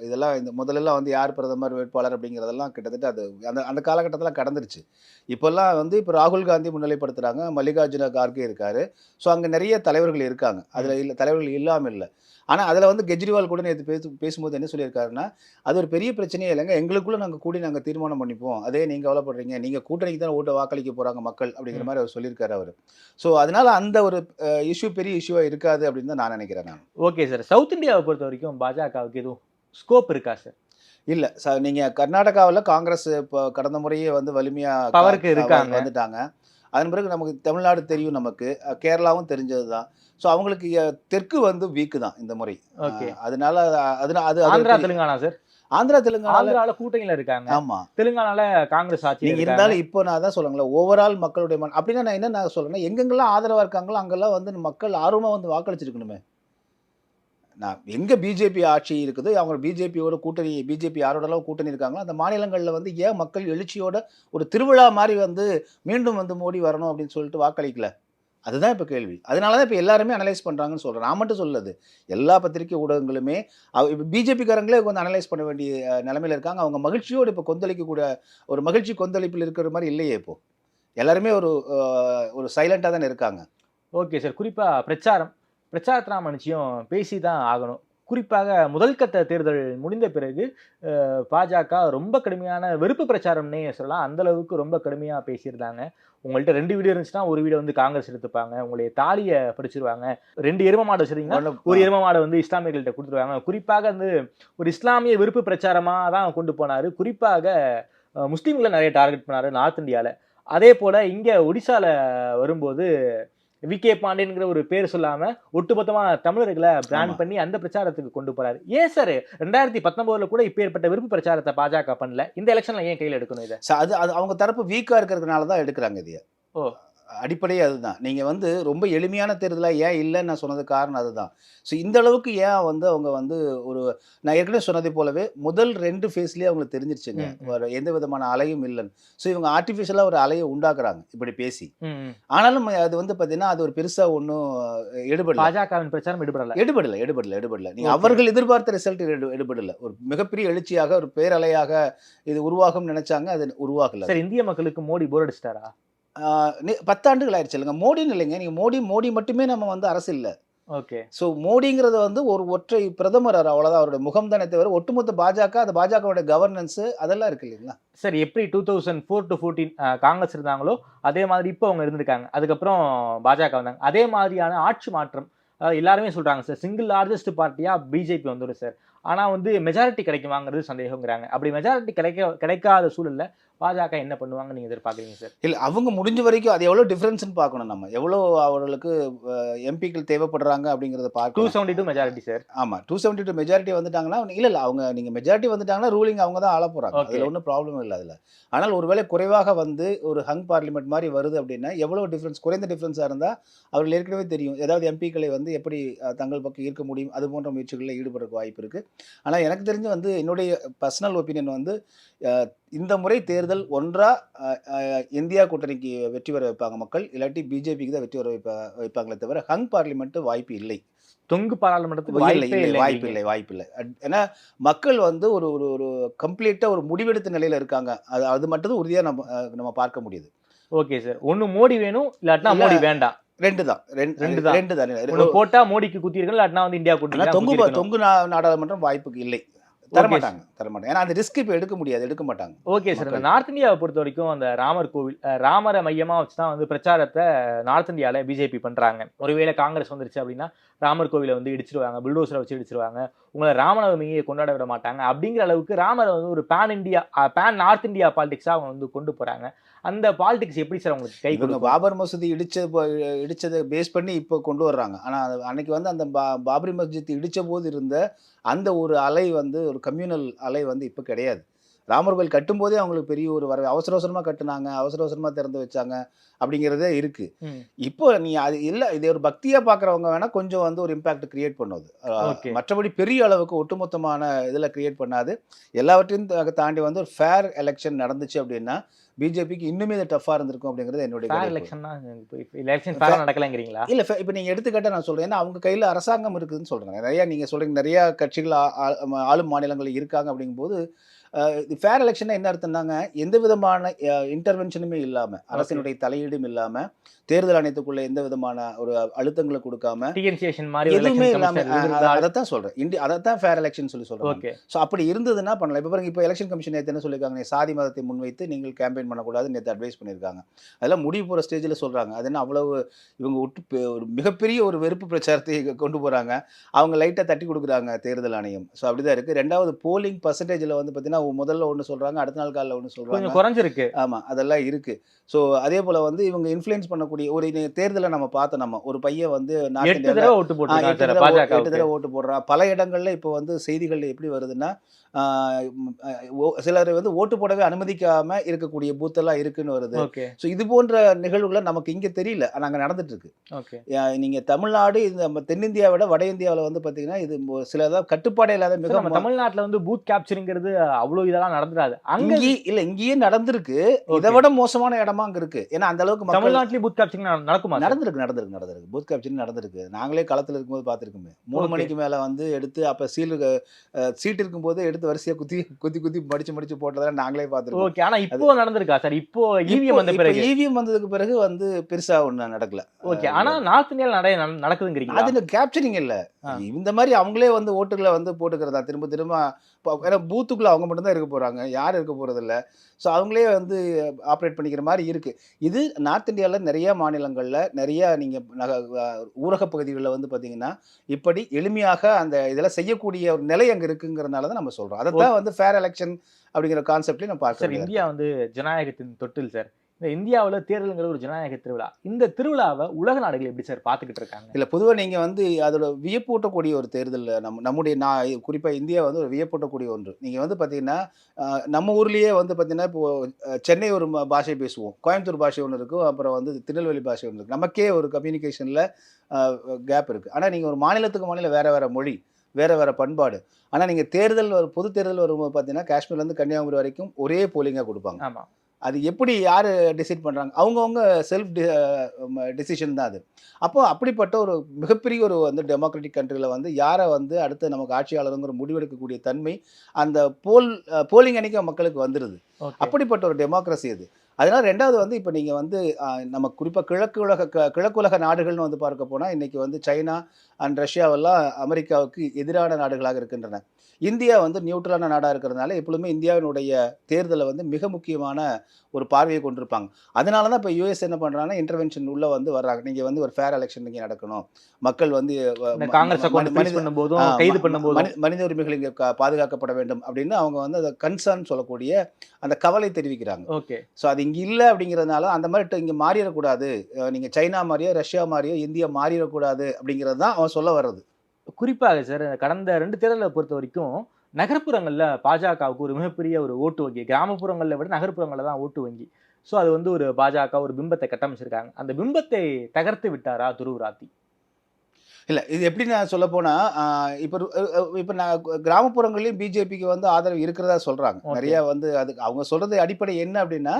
இதெல்லாம் இந்த முதல்லலாம் வந்து யார் பிரதமர் வேட்பாளர் அப்படிங்கிறதெல்லாம் கிட்டத்தட்ட அது அந்த அந்த காலகட்டத்தில் கடந்துருச்சு. இப்போல்லாம் வந்து இப்போ ராகுல் காந்தி முன்னிலைப்படுத்துறாங்க மல்லிகார்ஜுன கார்கே இருக்காரு. ஸோ அங்கே நிறைய தலைவர்கள் இருக்காங்க. அதில் இல்லை தலைவர்கள் இல்லாமல் இல்லை. ஆனால் அதில் வந்து கெஜ்ரிவால் கூட நேற்று பேசு பேசும்போது என்ன சொல்லியிருக்காருன்னா அது ஒரு பெரிய பிரச்சனையே இல்லைங்க. எங்களுக்குள்ள நாங்கள் கூடி நாங்கள் தீர்மானம் பண்ணிப்போம். அதே நீங்கள் கவலைப்படுறீங்க நீங்கள் கூட்டணிக்கு தான் ஓட்டை வாக்களிக்க போகிறாங்க மக்கள் அப்படிங்கிற மாதிரி அவர் சொல்லியிருக்காரு அவர். ஸோ அதனால அந்த ஒரு இஷ்யூ பெரிய இஷ்யூவா இருக்காது அப்படின்னு தான் நான் நினைக்கிறேன் நான். Okay sir. சவுத் இந்தியாவை பொறுத்த வரைக்கும் பாஜகவுக்கு எதுவும் ஸ்கோப் இருக்கா சார்? இல்ல. சார் நீங்க கர்நாடகாவுல காங்கிரஸ் இப்போ கடந்த முறையே வந்து வலிமையா பவருக்கு இருக்காங்க. வந்துட்டாங்க. அதன் பிறகு நமக்கு தமிழ்நாடு தெரியும் நமக்கு. கேரளாவும் தெரிஞ்சது தான் ஸோ அவங்களுக்கு தெற்கு வந்து வீக்கு தான் இந்த முறை. அதனால அது- அதனால அது ஆந்திரா தெலுங்கானா சார் ஆந்திரா தெலுங்கானால கூட்டணியில இருக்காங்க. ஆமா. தெலுங்கானால காங்கிரஸ் ஆட்சி நீங்க இருந்தாலும் இப்போ நான் தான் சொல்லுங்களேன். ஓவரால் மக்களுடைய மன அப்படின்னா நான் என்ன நான் சொல்றேன்னா எங்கெங்கெல்லாம் ஆதரவா இருக்காங்களோ அங்கெல்லாம் வந்து மக்கள் ஆர்வமா வந்து வாக்களிச்சிருக்கணுமே. நான் எங்கே பிஜேபி ஆட்சி இருக்குது அவங்க பிஜேபியோட கூட்டணி பிஜேபி யாரோட அளவு கூட்டணி இருக்காங்களோ அந்த மாநிலங்களில் வந்து ஏன் மக்கள் எழுச்சியோட ஒரு திருவிழா மாதிரி வந்து மீண்டும் வந்து மோடி வரணும் அப்படின்னு சொல்லிட்டு வாக்களிக்கல? அதுதான் இப்போ கேள்வி. அதனால தான் இப்போ எல்லாருமே அனலைஸ் பண்ணுறாங்கன்னு சொல்கிறேன் நான் மட்டும் சொல்லது எல்லா பத்திரிகை ஊடகங்களுமே இப்போ பிஜேபிக்காரங்களே கொஞ்சம் அனலைஸ் பண்ண வேண்டிய நிலமையில் இருக்காங்க. அவங்க மகிழ்ச்சியோடு இப்போ கொந்தளிக்கக்கூடிய ஒரு மகிழ்ச்சி கொந்தளிப்பில் இருக்கிற மாதிரி இல்லையே இப்போது எல்லாருமே ஒரு ஒரு சைலண்ட்டாக தானே இருக்காங்க. ஓகே சார் குறிப்பாக பிரச்சாரம். பிரச்சாரத்தை நாம நிச்சயம் பேசி தான் ஆகணும். குறிப்பாக முதல் கட்ட தேர்தல் முடிந்த பிறகு பாஜக ரொம்ப கடுமையான வெறுப்பு பிரச்சாரம்னே சொல்லலாம். அந்த அளவுக்கு ரொம்ப கடுமையா பேசியிருந்தாங்க. உங்கள்ட்ட ரெண்டு வீடியோ இருந்துச்சுன்னா ஒரு வீடியோ வந்து காங்கிரஸ் எடுத்துப்பாங்க. உங்களுடைய தாலியை படிச்சிருவாங்க. ரெண்டு எரும மாடு வச்சிருந்தீங்கன்னா ஒரு எரும மாடை வந்து இஸ்லாமியர்கள்ட்ட கொடுத்துருவாங்க. குறிப்பாக வந்து ஒரு இஸ்லாமிய விருப்பு பிரச்சாரமா தான் கொண்டு போனாரு. குறிப்பாக முஸ்லீம்களை நிறைய டார்கெட் பண்ணாரு நார்த் இந்தியால. அதே போல இங்க ஒடிசால வரும்போது வி கே ஒரு பேர் சொல்லாம ஒட்டுமொத்தமா தமிழர்களை பிராண்ட். பண்ணி அந்த பிரச்சாரத்துக்கு கொண்டு போறாரு. ஏன் சார் ரெண்டாயிரத்தி பத்தொன்பதுல கூட இப்ப ஏற்பட்ட விருப்பு பிரச்சாரத்தை பாஜக பண்ணல. இந்த எலெக்ஷன்ல ஏன் கையில எடுக்கணும் இதை? அது அது அவங்க தரப்பு வீக்காக இருக்கிறதுனால தான் எடுக்கிறாங்க இதைய. ஓ. அடிப்படையே அதுதான். நீங்கள் வந்து ரொம்ப எளிமையான தேர்தலாக ஏன் இல்லைன்னு நான் சொன்னது காரணம் அதுதான். ஸோ இந்த அளவுக்கு ஏன் வந்து அவங்க வந்து ஒரு நான் ஏற்கனவே சொன்னதை போலவே முதல் ரெண்டு ஃபேஸ்லேயே அவங்களுக்கு தெரிஞ்சிருச்சுங்க. ஒரு எந்த விதமான அலையும் இல்லைன்னு. ஸோ இவங்க ஆர்டிஃபிஷியலாக ஒரு அலையை உண்டாக்குறாங்க இப்படி பேசி. ஆனாலும் அது வந்து பார்த்தீங்கன்னா அது ஒரு பெருசாக ஒன்றும் எடுபடல. பாஜகவின் பிரச்சாரம் எடுபடல. எடுபடல எடுபடல எடுபடல. நீங்க Okay. அவர்கள் எதிர்பார்த்த ரிசல்ட் எடுபடல. ஒரு மிகப்பெரிய எழுச்சியாக ஒரு பேரலையாக இது உருவாகும் நினைச்சாங்க அது உருவாகல. சார் இந்திய மக்களுக்கு மோடி போர் அடிச்சிட்டாரா? பத்தாண்டுகள் ஆயிடுச்சு இல்லைங்க. மோடின்னு இல்லைங்க. நீங்க மோடி மோடி மட்டுமே நம்ம வந்து அரசு இல்ல. ஓகே. ஸோ மோடிங்கிறது வந்து ஒரு ஒற்றை பிரதமர் அவர் அவ்வளவுதான். அவருடைய முகம் தானே தவிர ஒட்டுமொத்த பாஜக அந்த பாஜகவோட கவர்னன்ஸ் அதெல்லாம் இருக்கு இல்லைங்களா? சார் எப்படி two thousand four to fourteen Congress இருந்தாங்களோ அதே மாதிரி இப்போ அவங்க இருந்திருக்காங்க. அதுக்கப்புறம் பாஜக வந்தாங்க. அதே மாதிரியான ஆட்சி மாற்றம் எல்லாருமே சொல்றாங்க சார். சிங்கிள் லார்ஜஸ்ட் பார்ட்டியா பிஜேபி வந்துடும் சார். ஆனா வந்து மெஜாரிட்டி கிடைக்குமாங்கிறது சந்தேகங்கிறாங்க. அப்படி மெஜாரிட்டி கிடைக்க கிடைக்காத சூழல்ல பாஜக என்ன பண்ணுவாங்க நீங்க எதிர்பார்க்குறீங்க சார்? இல்ல அவங்க முடிஞ்ச வரைக்கும் அது எவ்வளவு டிஃபரன்ஸ்னு பார்க்கணும் நம்ம. எவ்வளவு அவர்களுக்கு எம்பிக்கள் தேவைப்படுறாங்க அப்படிங்கறத டூ பார்க்கணும். Seventy two majority sir. ஆமா டூ செவன்டி டூ மெஜாரிட்டி வந்துட்டாங்கன்னா இல்ல இல்ல அவங்க நீங்க மெஜாரிட்டி வந்துட்டாங்கன்னா ரூலிங் அவங்க தான் ஆள போறாங்க. Okay. அதுல ஒன்றும் ப்ராப்ளம் இல்லை அதுல. ஆனால் ஒருவேளை குறைவாக வந்து ஒரு ஹங் பார்லிமெண்ட் மாதிரி வருது அப்படின்னா எவ்வளவு டிஃபரன்ஸ் குறைந்த டிஃபரன்ஸாக இருந்தா அவர்கள் ஏற்கனவே தெரியும். ஏதாவது எம்பிக்களை வந்து எப்படி தங்கள் பக்கம் ஈர்க்க முடியும் அது போன்ற முயற்சிகளில் ஈடுபடுறதுக்கு வாய்ப்பு இருக்கு. ஆனா எனக்கு தெரிஞ்சு வந்து என்னுடைய பர்சனல் ஒப்பீனியன் வந்து இந்த முறை தேர்தல் ஒன்றா இந்தியா கூட்டணிக்கு வெற்றி பெற வைப்பாங்க மக்கள். இல்லாட்டி பிஜேபிக்கு தான் வெற்றி வர வைப்பா வைப்பாங்களே தவிர ஹங் பார்லிமெண்ட் வாய்ப்பு இல்லை. தொங்கு பாராளுமன்றத்துக்கு வாய்ப்பே இல்லை வாய்ப்பு இல்லை வாய்ப்பு இல்லை. ஏன்னா மக்கள் வந்து ஒரு ஒரு ஒரு கம்ப்ளீட்டாக ஒரு முடிவெடுத்த நிலையில இருக்காங்க. அது அது மட்டும் உறுதியாக நம்ம நம்ம பார்க்க முடியுது. Okay sir. ஒன்னு மோடி வேணும் இல்லாட்டினா இல்ல. மோடி வேண்டாம். ரெண்டு தான். ரெண்டு ரெண்டு தான். ரெண்டு தான். ஒன்னு போட்டா மோடிக்கு குத்திருக்கணும் இல்லாட்டினா வந்து இந்தியா கூட்டணி தொங்கு தொங்கு நாடாளுமன்றம் வாய்ப்புக்கு இல்லை. தரமாட்டாங்க தரமாட்டாங்க ஏன்னா அந்த ரிஸ்க் இப்போ எடுக்க முடியாது எடுக்க மாட்டாங்க ஓகே சார். இந்த. நார்த் இந்தியாவை பொறுத்த வரைக்கும் அந்த ராமர் கோவில் ராமரை மையமா வச்சு தான் வந்து பிரச்சாரத்தை நார்த் இந்தியால பிஜேபி பண்றாங்க. ஒருவேளை காங்கிரஸ் வந்துருச்சு அப்படின்னா ராமர் கோவிலை வந்து இடிச்சிருவாங்க புல்டோசரை வச்சு இடிச்சிருவாங்க. உங்களை ராமநவமியை கொண்டாட விட மாட்டாங்க. அப்படிங்கிற அளவுக்கு ராமரை வந்து ஒரு pan India pan north India பாலிடிக்ஸா அவங்க வந்து கொண்டு போறாங்க. அந்த பாலிடிக்ஸ் எப்படி சார் உங்களுக்கு கை கொடுக்கும்? பாபர் மசூதி இடிச்ச இடிச்சதை பேஸ் பண்ணி இப்போ கொண்டு வர்றாங்க. ஆனா அது அன்னைக்கு வந்து அந்த பா- பாபரி மஸ்ஜித் இடிச்ச போது இருந்த அந்த ஒரு அலை வந்து ஒரு கம்யூனல் அலை வந்து இப்போ கிடையாது. ராமர் கோயில் கட்டும்போதே அவங்களுக்கு பெரிய ஒரு வர அவசர அவசரமா கட்டுனாங்க அவசர அவசரமா திறந்து வச்சாங்க அப்படிங்கிறதே இருக்கு. இப்போ நீ அது இல்ல இது ஒரு பக்தியா பாக்குறவங்க வேணா கொஞ்சம் வந்து ஒரு இம்பாக்ட் கிரியேட் Okay. மற்றபடி பெரிய அளவுக்கு ஒட்டுமொத்தமான இதுல கிரியேட் பண்ணாது. எல்லாவற்றையும் தாண்டி வந்து ஒரு ஃபேர் எலெக்ஷன் நடந்துச்சு அப்படின்னா பிஜேபிக்கு இன்னுமே இது டஃபா இருந்திருக்கும் அப்படிங்கிறது என்னுடைய. எலெக்ஷன் தான். எலெக்ஷன் நடக்கலங்கிறீங்களா? இல்ல இப்ப நீங்க எடுத்துக்கிட்ட நான் சொல்றேன். ஏன்னா அவங்க கையில அரசாங்கம் இருக்குதுன்னு சொல்றேன். நிறைய நீங்க சொல்றீங்க நிறைய கட்சிகள் ஆளும் மாநிலங்கள் இருக்காங்க அப்படிங்கும்போது ஃபேர் எலெக்ஷன் என்ன அர்த்தம்னாங்க எந்த விதமான இன்டர்வென்ஷனுமே இல்லாம அரசினுடைய தலையீடும் இல்லாம தேர்தல் ஆணையத்துக்குள்ள எந்த விதமான ஒரு அழுத்தங்களை கொடுக்காம எதுவுமே இல்லாம அதைத்தான் சொல்றேன். இண்டி அதைத்தான் ஃபேர் எலெக்ஷன் சொல்லி சொல்றேன் ஸோ அப்படி இருந்ததுன்னா பண்ணலாம். இப்போ பாருங்க இப்போ எலெக்ஷன் கமிஷன் நேற்று என்ன சொல்லியிருக்காங்க சாதி மதத்தை முன்வைத்து நீங்கள் கேம்பெயின் பண்ணக்கூடாதுன்னு நேற்று அட்வைஸ் பண்ணியிருக்காங்க. அதெல்லாம் முடிவு போகிற ஸ்டேஜில் சொல்கிறாங்க அது என்ன அவ்வளவு இவங்க விட்டு ஒரு மிகப்பெரிய ஒரு வெறுப்பு பிரச்சாரத்தை கொண்டு போகிறாங்க அவங்க லைட்டாக தட்டி கொடுக்குறாங்க தேர்தல் ஆணையம். ஸோ அப்படி தான் இருக்குது ரெண்டாவது போலிங் பர்சன்டேஜில் வந்து பார்த்தீங்கன்னா முதல்ல ஒன்று சொல்கிறாங்க அடுத்த நாள் காலையில் ஒன்று சொல்கிறாங்க கொஞ்சம் குறைஞ்சிருக்கு. ஆமாம் அதெல்லாம் இருக்குது ஸோ அதே போல் வந்து இவங்க இன்ஃப்ளூயன்ஸ் பண்ணக்கூடிய ஒரு தேர்தலை நம்ம பார்த்தோம் நம்ம. ஒரு பையன் வந்து எட்டு தடவை ஓட்டு போட்டு எட்டு தடவை ஓட்டு போடுறான். பல இடங்கள்ல இப்போ வந்து செய்திகள் எப்படி வருதுன்னா சிலர் வந்து ஓட்டு போடவே அனுமதிக்காம இருக்கக்கூடிய பூத்தெல்லாம் இருக்குன்னு வருது. ஸோ இது போன்ற நிகழ்வுகளை நமக்கு இங்க தெரியல. ஆனா அங்க நடந்துட்டு இருக்கு நீங்க தமிழ்நாடு இந்த தென்னிந்தியாவை விட வட இந்தியாவில் வந்து பாத்தீங்கன்னா இது சில அதாவது கட்டுப்பாடே இல்லாத மிக நம்ம தமிழ்நாட்டுல வந்து பூத் கேப்சரிங்கிறது அவ்வளவு இதெல்லாம் நடந்துடாது. அங்க இல்ல இங்கேயே நடந்திருக்கு. இதை. விட மோசமான இடமா அங்க இருக்கு. ஏன்னா அந்த அளவுக்கு மக்கள் தமிழ்நாட்டுலயும் பூத் கேப்சரிங் நடக்குமா? நடந்திருக்கு நடந்திருக்கு நடந்திருக்கு. பூத் கேப்சர் நடந்திருக்கு. நாங்களே களத்தில் இருக்கும்போது பார்த்துருக்கோமே மூணு. மணிக்கு மேலே வந்து எடுத்து அப்போ சீல் சீட் இருக்கும்போது எடுத்து வரிசையாக குத்தி குத்தி குத்தி மடிச்சு மடிச்சு போட்டதெல்லாம் நாங்களே பார்த்துருக்கோம். ஓகே ஆனா இப்போ நடந்திருக்கா சார்? இப்போ இவிஎம் வந்த பிறகு? இவிஎம் வந்ததுக்கு பிறகு வந்து பெருசா ஒண்ணு நடக்கல. ஓகே ஆனா நார்த் இந்தியால நிறைய நட- நடக்குதுங்கிறீங்களா? அது இந்த கேப்சரிங் இல்ல. இந்த மாதிரி அவங்களே வந்து ஓட்டுகளை வந்து போட்டுக்கிறதா? திரும்ப திரும்ப ஏன்னா பூத்துக்குள்ள அவங்க மட்டும்தான் இருக்க போறாங்க. யாரும் இருக்க போறது இல்ல. ஸோ அவங்களே வந்து ஆப்ரேட் பண்ணிக்கிற மாதிரி இருக்கு. இது நார்த் இந்தியாவில் நிறைய மாநிலங்களில் நிறைய நீங்கள் நக ஊரக பகுதிகளில் வந்து பார்த்தீங்கன்னா இப்படி எளிமையாக அந்த இதெல்லாம் செய்யக்கூடிய ஒரு நிலை அங்கே இருக்குங்கிறனால தான் நம்ம சொல்கிறோம் அதை தான் வந்து ஃபேர் எலெக்ஷன் அப்படிங்கிற கான்செப்ட்லேயும் நம்ம சார் பார்க்குறோம் இந்தியா வந்து ஜனநாயகத்தின் தொட்டில் சார் இந்த இந்தியாவுல தேர்தலுங்கிற ஒரு ஜனநாயக திருவிழா. இந்த திருவிழாவை உலக நாடுகள் எப்படி சார் பாத்துக்கிட்டு இருக்காங்க? இல்லை பொதுவாக நீங்கள் வந்து அதோட வியப்பூட்டக்கூடிய ஒரு தேர்தல் நம்ம நம்முடைய நான் குறிப்பாக இந்தியா வந்து ஒரு வியப்பூட்டக்கூடிய ஒன்று. நீங்கள் வந்து பார்த்தீங்கன்னா நம்ம ஊர்லேயே வந்து பார்த்தீங்கன்னா இப்போ அஹ், சென்னை ஒரு பாஷை பேசுவோம். கோயம்புத்தூர் பாஷை ஒன்று இருக்கும் அப்புறம் வந்து திருநெல்வேலி பாஷை ஒன்று இருக்குது நமக்கே ஒரு கம்யூனிகேஷனில் கேப் இருக்குது ஆனால் நீங்கள் ஒரு மாநிலத்துக்கு மாநிலம் வேறு வேறு மொழி வேறு வேறு பண்பாடு. ஆனால் நீங்கள் தேர்தல் ஒரு பொது தேர்தல் வரும்போது பார்த்தீங்கன்னா காஷ்மீர்லேருந்து கன்னியாகுமரி வரைக்கும் ஒரே போலிங்காக கொடுப்பாங்க. ஆமா. அது எப்படி யார் டிசைட் பண்ணுறாங்க அவங்கவுங்க செல்ஃப் டிசிஷன் தான் அது. அப்போ அப்படிப்பட்ட ஒரு மிகப்பெரிய ஒரு வந்து டெமோக்ராட்டிக் கண்ட்ரியில் வந்து யாரை வந்து அடுத்து நமக்கு ஆட்சியாளருங்கிற முடிவெடுக்கக்கூடிய தன்மை அந்த போல் போலிங் அன்னைக்கு மக்களுக்கு வந்துடுது அப்படிப்பட்ட ஒரு டெமோக்ரஸி அது. அதனால ரெண்டாவது வந்து இப்போ நீங்கள் வந்து நம்ம குறிப்பாக கிழக்கு உலக க- கிழக்குலக நாடுகள்னு வந்து பார்க்க போனால் இன்னைக்கு வந்து சைனா அண்ட் ரஷ்யாவெல்லாம் அமெரிக்காவுக்கு எதிரான நாடுகளாக இருக்கின்றன. இந்தியா வந்து நியூட்ரலான நாடாக இருக்கிறதுனால எப்பொழுதுமே இந்தியாவினுடைய தேர்தலை வந்து மிக முக்கியமான ஒரு பார்வையை கொண்டிருப்பாங்க. அதனால தான் இப்போ யூஎஸ் என்ன பண்ணுறாங்கன்னா இன்டர்வென்ஷன் உள்ள வந்து வர்றாங்க. நீங்கள் வந்து ஒரு ஃபேர் எலெக்ஷன் நீங்கள் நடக்கணும். மக்கள் வந்து காங்கிரஸ் மனித- பண்ணும்போதும் கைது மனி- மனித உரிமைகள் இங்கே பாதுகாக்கப்பட வேண்டும் அப்படின்னு அவங்க வந்து அதை கன்சர்ன் சொல்லக்கூடிய அந்த கவலை தெரிவிக்கிறாங்க. ஓகே. ஸோ அது இங்கே இல்லை அப்படிங்கிறதுனால அந்த மாதிரி இங்கே மாறிடக்கூடாது. நீங்கள் சைனா மாதிரியோ ரஷ்யா மாதிரியோ இந்தியா மாறிடக்கூடாது அப்படிங்கிறது தான் அவன் சொல்ல வர்றது. குறிப்பாக சார் கடந்த ரெண்டு தேர்தலை பொறுத்த வரைக்கும் நகர்ப்புறங்களில் பாஜகவுக்கு ஒரு மிகப்பெரிய ஒரு ஓட்டு வங்கி கிராமப்புறங்களில் விட நகர்ப்புறங்களில் தான் ஓட்டு வங்கி. ஸோ அது வந்து ஒரு பாஜக ஒரு பிம்பத்தை கட்டமைச்சிருக்காங்க. அந்த பிம்பத்தை தகர்த்து விட்டாரா துருவராத்தி? இல்லை இது எப்படி நான் சொல்ல போனால் இப்போ இப்போ நான் கிராமப்புறங்கள்லையும் பிஜேபிக்கு வந்து ஆதரவு இருக்கிறதா சொல்கிறாங்க. நிறைய வந்து அதுக்கு அவங்க சொல்றது அடிப்படை என்ன அப்படின்னா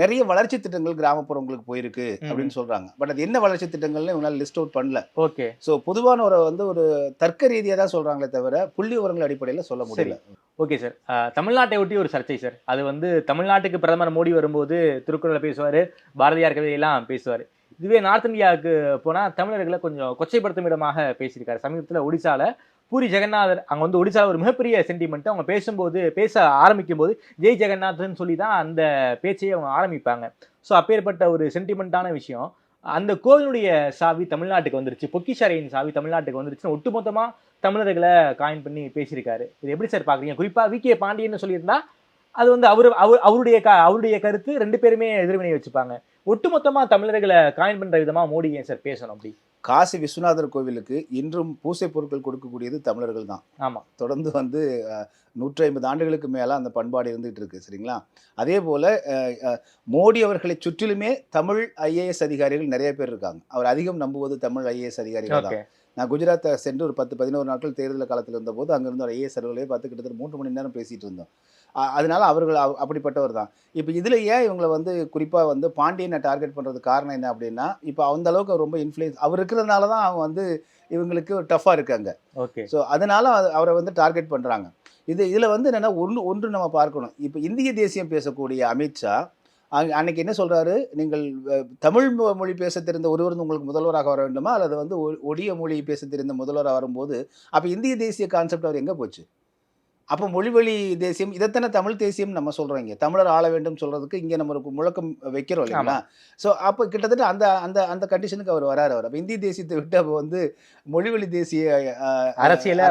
நிறைய வளர்ச்சி திட்டங்கள் கிராமப்புறங்களுக்கு போயிருக்கு. அப்படின்னு சொல்றாங்க. பட் அது என்ன வளர்ச்சி திட்டங்கள்னு இவங்களால லிஸ்ட் அவுட் பண்ணல. ஓகே. ஸோ பொதுவான ஒரு வந்து ஒரு தர்க்க ரீதியாக தான் சொல்றாங்களே தவிர புள்ளி விவரங்கள் அடிப்படையில் சொல்ல முடியல. Okay sir. தமிழ்நாட்டை ஒட்டி ஒரு சர்ச்சை சார். அது வந்து தமிழ்நாட்டுக்கு பிரதமர் மோடி வரும்போது திருக்குறளை பேசுவார் பாரதியார் கவிதையெல்லாம் பேசுவார். இதுவே நார்த் இந்தியாவுக்கு போனால் தமிழர்களை கொஞ்சம் கொச்சைப்படுத்தும் இடமாக பேசியிருக்காரு. சமீபத்தில் ஒடிசாவில் பூரி ஜெகநாதர் அங்கே வந்து ஒடிசாவில் ஒரு மிகப்பெரிய சென்டிமெண்ட் அவங்க பேசும்போது பேச ஆரம்பிக்கும் போது ஜெய் ஜெகநாதன் சொல்லி தான் அந்த பேச்சையே அவங்க ஆரம்பிப்பாங்க. ஸோ அப்பேற்பட்ட ஒரு சென்டிமெண்ட்டான விஷயம். அந்த கோவிலுடைய சாவி தமிழ்நாட்டுக்கு வந்துருச்சு. பொக்கிஷாரையின் சாவி தமிழ்நாட்டுக்கு வந்துருச்சுன்னு ஒட்டுமொத்தமாக தமிழர்களை காயின் பண்ணி பேசியிருக்காரு. இது எப்படி சார் பார்க்குறீங்க? குறிப்பாக வி. கே. பாண்டியன்னு சொல்லியிருந்தா அது வந்து அவர் அவர் அவருடைய க அவருடைய கருத்து ரெண்டு பேருமே எதிர்வினை வச்சுப்பாங்க. ஒட்டுமொத்தமா தமிழர்களை காயின் பண்ற விதமா மோடி ஏன் சார் பேசணும் அப்படி? காசி விஸ்வநாதர் கோவிலுக்கு இன்றும் பூசை பொருட்கள் கொடுக்கக்கூடியது தமிழர்கள் தான். ஆமா. தொடர்ந்து வந்து நூற்றி ஐம்பது ஆண்டுகளுக்கு மேலே அந்த பண்பாடு இருந்துகிட்டு இருக்கு சரிங்களா? அதே போல் மோடி அவர்களை சுற்றிலுமே தமிழ் ஐஏஎஸ் அதிகாரிகள் நிறைய பேர் இருக்காங்க. அவர் அதிகம் நம்புவது தமிழ் ஐஏஎஸ் அதிகாரிகள் தான். நான் குஜராத்தை சென்று ஒரு பத்து பதினோரு நாட்கள் தேர்தல் காலத்தில் இருந்தபோது அங்கிருந்து ஒரு ஐஏஎஸ் அலுவலையே பார்த்து கிட்டத்தட்ட மூன்று மணி நேரம் பேசிட்டு இருந்தோம். அதனால அவர்கள் அவ- அப்படிப்பட்டவர் தான். இப்போ இதில் ஏன் இவங்களை வந்து குறிப்பாக வந்து பாண்டியனை டார்கெட் பண்ணுறது காரணம் என்ன அப்படின்னா இப்போ அந்த அளவுக்கு ரொம்ப இன்ஃப்ளூயன்ஸ் அவர் இருக்கிறதுனால தான் அவங்க வந்து இவங்களுக்கு டஃப்பாக இருக்காங்க. ஓகே. ஸோ அதனால அது- அவரை வந்து டார்கெட் பண்ணுறாங்க இது இதில் வந்து என்னென்னா ஒன்று ஒன்று நம்ம பார்க்கணும். இப்போ இந்திய தேசியம் பேசக்கூடிய அமித்ஷா அன்னைக்கு என்ன சொல்றாரு? நீங்கள் தமிழ் மொழி பேச தெரிந்த ஒருவர் உங்களுக்கு முதல்வராக வர வேண்டுமா? அல்லது வந்து ஒடிய மொழி பேச தெரிந்த முதல்வராக வரும்போது அப்போ இந்திய தேசிய கான்செப்ட் அவர் எங்கே போச்சு? அப்போ மொழிவழி தேசியம் இதைத்தானே தமிழ் தேசியம் நம்ம சொல்றோம் இங்க தமிழர் ஆள வேண்டும் சொல்றதுக்கு இங்க நம்ம முழக்கம் வைக்கிறோம் இல்லைங்களா? ஸோ அப்போ கிட்டத்தட்ட அந்த அந்த அந்த கண்டிஷனுக்கு அவர் வராரு அவர். அப்போ இந்திய தேசியத்தை விட்டு அப்போ வந்து மொழிவழி தேசிய அரசியல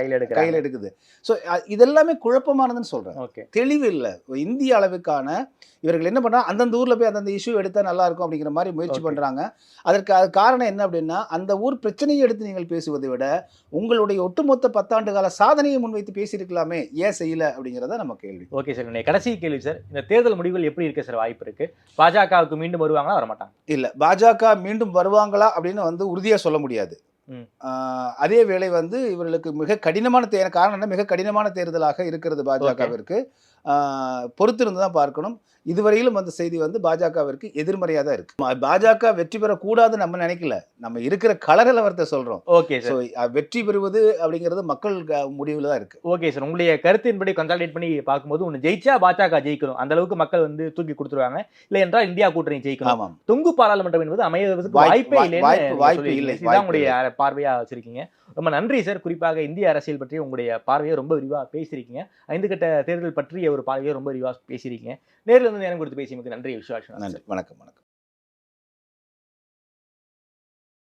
கையில் கையில் எடுக்குது. ஸோ இதெல்லாமே குழப்பமானதுன்னு சொல்றேன். ஓகே. தெளிவு இல்லை. இந்திய அளவுக்கான இவர்கள் என்ன பண்றாங்க அந்தந்த ஊர்ல போய் அந்தந்த இஷ்யூ எடுத்தா நல்லா இருக்கும் அப்படிங்கிற மாதிரி முயற்சி. பண்றாங்க. அதற்கு அது காரணம் என்ன அப்படின்னா அந்த ஊர் பிரச்சனையை எடுத்து நீங்கள் பேசுவதை விட உங்களுடைய ஒட்டுமொத்த பத்தாண்டு கால சாதனையை முன்வைத்து பேசியிருக்கலாமே ஏன் செய்யல அப்படிங்கிறத நம்ம கேள்வி. ஓகே சார் என்னுடைய கடைசி கேள்வி சார். இந்த தேர்தல் முடிவுகள் எப்படி இருக்க சார்? வாய்ப்பு இருக்கு. பாஜகவுக்கு மீண்டும் வருவாங்களா வரமாட்டாங்க? இல்ல பாஜக மீண்டும் வருவாங்களா அப்படின்னு வந்து உறுதியா சொல்ல முடியாது. அதே வேளை வந்து இவர்களுக்கு மிக கடினமான தே காரணம் என்ன? மிக கடினமான தேர்தலாக இருக்கிறது பாஜகவிற்கு. பொறுத்திருந்து தான் பார்க்கணும். இதுவரையிலும் வந்த செய்தி வந்து பாஜகவிற்கு எதிர்மறையாக தான் இருக்கு பாஜக வெற்றி பெறக்கூடாதுன்னு நம்ம நினைக்கல. நம்ம இருக்கிற கலர நிலவரத்தை சொல்றோம். ஓகே ஸோ வெற்றி பெறுவது அப்படிங்கிறது மக்கள் முடிவில் தான் இருக்கு. ஓகே சார் உங்களுடைய கருத்தின்படி கன்சால்டேட் பண்ணி பார்க்கும்போது ஒன்று ஜெயிச்சா பாஜக ஜெயிக்கணும். அந்த அளவுக்கு மக்கள் வந்து தூக்கி கொடுத்துருவாங்க. இல்லை என்றால் இந்தியா கூட்டணி ஜெயிக்கணும். ஆமாம். தொங்கு பாராளுமன்றம் என்பது அமைவதற்கு வாய்ப்பு- வாய்ப்பே வாய்ப்பு-. இல்லை, இதுதான் உங்களுடைய பார்வையா வச்சிருக்கீங்க. ரொம்ப நன்றி சார் குறிப்பாக இந்திய அரசியல் பற்றி உங்களுடைய பார்வையை ரொம்ப விரிவா பேசியிருக்கீங்க. ஐந்து கட்ட தேர்தல் பற்றிய ஒரு பார்வையை ரொம்ப விரிவா பேசியிருக்கீங்க. நேரில் இருந்து நேரம் கொடுத்து பேசியதுக்கு நன்றி. விஸ்வாசம் நன்றி. வணக்கம் வணக்கம்.